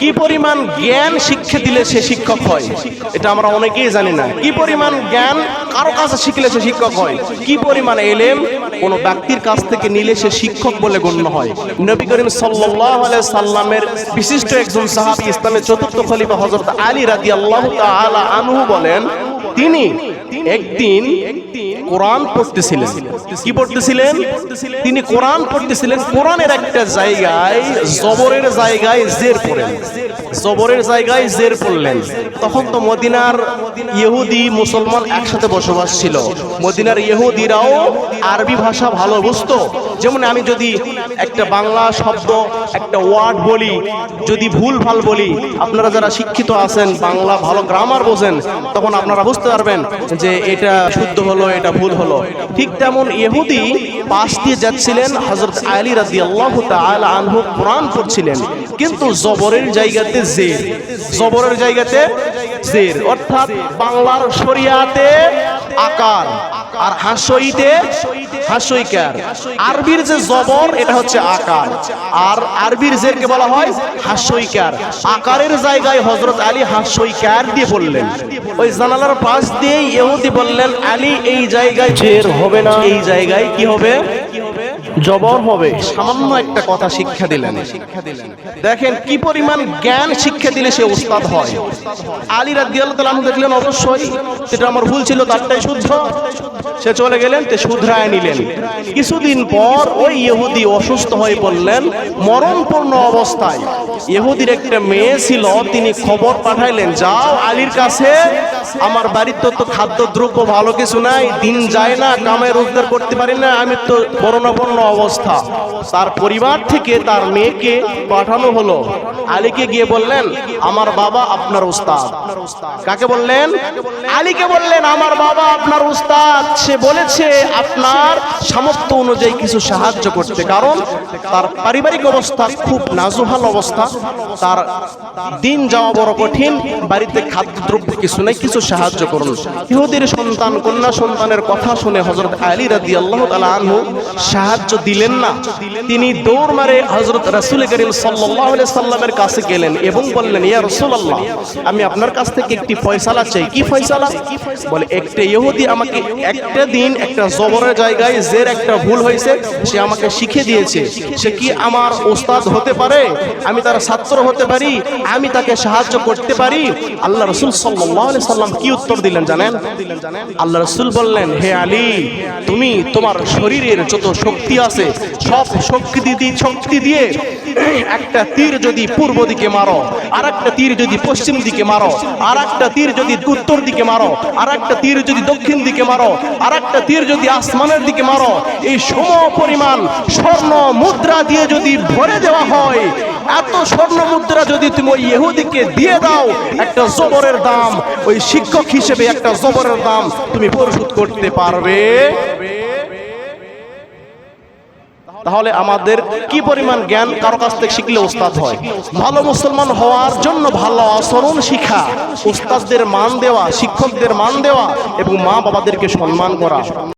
কি পরিমাণ জ্ঞান শিক্ষা দিলে সে শিক্ষক হয়? এটা আমরা অনেকেই জানি না। কি পরিমাণ জ্ঞান কারও কাছে শিখলে সে শিক্ষক হয়? কি পরিমাণ এলেম কোনো ব্যক্তির কাছ থেকে নিলে সে শিক্ষক বলে গণ্য হয়? নবী করিম সাল্লাহ সাল্লামের বিশিষ্ট একজন সাহাবি ইসলামের চতুর্থ খলিফা হজরত আলী রাজি আল্লাহ আনহু বলেন তিনি একদিন কোরআন পড়তেছিলেন। কি পড়তেছিলেন? তিনি কোরআন পড়তেছিলেন। কোরআনের একটা জায়গায়, জবরের জায়গায় জের পড়েন। জবরের জায়গায় জের পড়লেন। তখন তো মদিনার ইহুদি মুসলমান একসাথে বসবাস ছিল। মদিনার ইহুদিরাও আরবি ভাষা ভালো বুঝতো। যেমন আমি যদি একটা বাংলা শব্দ, একটা ওয়ার্ড বলি, যদি ভুল ভালো বলি, আপনারা যারা শিক্ষিত আছেন, বাংলা ভালো গ্রামার বোঝেন, তখন আপনারা বুঝতে পারবেন যে এটা শুদ্ধ হলো, এটা ভুল হলো। ঠিক তেমন ইহুদি পাশ দিয়ে যাচ্ছিলেন হজরত আলী রাজি আল্লাহ আনহু কোরআন পড়ছিলেন। কিন্তু জবরের জায়গাতে জের, জবরের জায়গাতে জের, অর্থাৎ বাংলার শরিয়াতে আকার আর হাসইতে হাসইকার। আরবির যে জবর, এটা হচ্ছে আকার। আর আরবির জেরকে বলা হয় হাস্যইকার আকারের জায়গায় হজরত আলী হাস্যইকার দিয়ে বললেন, ওই জানালার পাশ দিয়ে ইহুদি বললেন, আলী, এই জায়গায় জের হবে না। এই জায়গায় কি হবে? জবর হবে। সামান্য একটা কথা শিক্ষা দিলেন। দেখেন কি পরিমাণ জ্ঞান শিক্ষা দিলে সে উস্তাদ হয়। আলী রাদিয়াল্লাহু দেখলেন, অবশ্যই। সেটা আমার ভুল ছিল, তারটাই শুদ্ধ। সে চলে গেলেন, তে শুধরায় নিলেন। কিছুদিন পর ওই ইহুদি অসুস্থ হয়ে পড়লেন মরণপূর্ণ অবস্থায়। ইহুদির একটা মেয়ে ছিল, তিনি খবর পাঠাইলেন, যাও আলীর কাছে, আমার বাড়িতে তো খাদ্য দ্রব্য ভালো কিছু নাই, দিন যায় না, কামে রোজগার করতে পারি না, আমি তো মরণাপন্ন অবস্থা। তার পরিবার থেকে তার মেয়েকে পাঠানো হলো। আলীকে গিয়ে বললেন, আমার বাবা আপনার উস্তাদ। কাকে বললেন? আলীকে বললেন, আমার বাবা আপনার উস্তাদ। সে বলেছে, আপনার সামর্থ্য অনুযায়ী কিছু সাহায্য করতে। কারণ তার পারিবারিক অবস্থা খুব নাজুহাল অবস্থা। তার দিন যাওয়া বড় কঠিন। বাড়িতে খাদ্যদ্রব্য কিছু নাই, কিছু সাহায্য করুন। ইহুদির সন্তান, কন্যা সন্তানের কথা শুনে হজরত আলী রাদি আল্লাহ আনহু সাহায্য দিলেন না। তিনি দৌড় মারে হজরত রাসুল করিম সাল্লামের কাছে গেলেন এবং বললেন, ইয়া রসুল্লাহ আমি আপনার কাছ থেকে একটি ফয়সালা চাই। কি ফয়সালা? বলে, একটা ইহুদি আমাকে একটা দিন একটা জবরের জায়গায় জের একটা ভুল হয়েছে, সে আমাকে শিখে দিয়েছে। সে কি আমার ওস্তাদ হতে পারে? আমি তার ছাত্র হতে পারি? আমি তাকে সাহায্য করতে পারি? আল্লাহ রসুল সাল্লাহ সাল্লাম কি উত্তর দিলেন জানেন? আল্লাহ রসুল বললেন, হে আলী, তুমি তোমার শরীরের যত শক্তি আছে। সব শক্তি দিয়ে শক্তি দিয়ে। একটা তীর যদি পূর্ব দিকে মারো আর একটা তীর যদি পশ্চিম দিকে মারো আর একটা তীর যদি উত্তর দিকে মারো আর একটা তীর যদি দক্ষিণ দিকে মারো আর একটা তীর যদি আসমানের দিকে মারো, এই সম পরিমাণ স্বর্ণ মুদ্রা দিয়ে যদি ভরে দেওয়া হয়, এত স্বর্ণ মুদ্রা যদি তুমি ওই ইহুদিকে দিয়ে দাও, একটা জবরের দাম, ওই শিক্ষক হিসেবে একটা জবরের দাম তুমি পরিশোধ করতে পারবে। তাহলে আমাদের কি পরিমাণ জ্ঞান কারও কাছ থেকে শিখলে ওস্তাদ হয়? ভালো মুসলমান হওয়ার জন্য ভালো আচরণ শিখা উস্তাদদের মান দেওয়া, শিক্ষকদের মান দেওয়া এবং মা বাবাদেরকে সম্মান করা।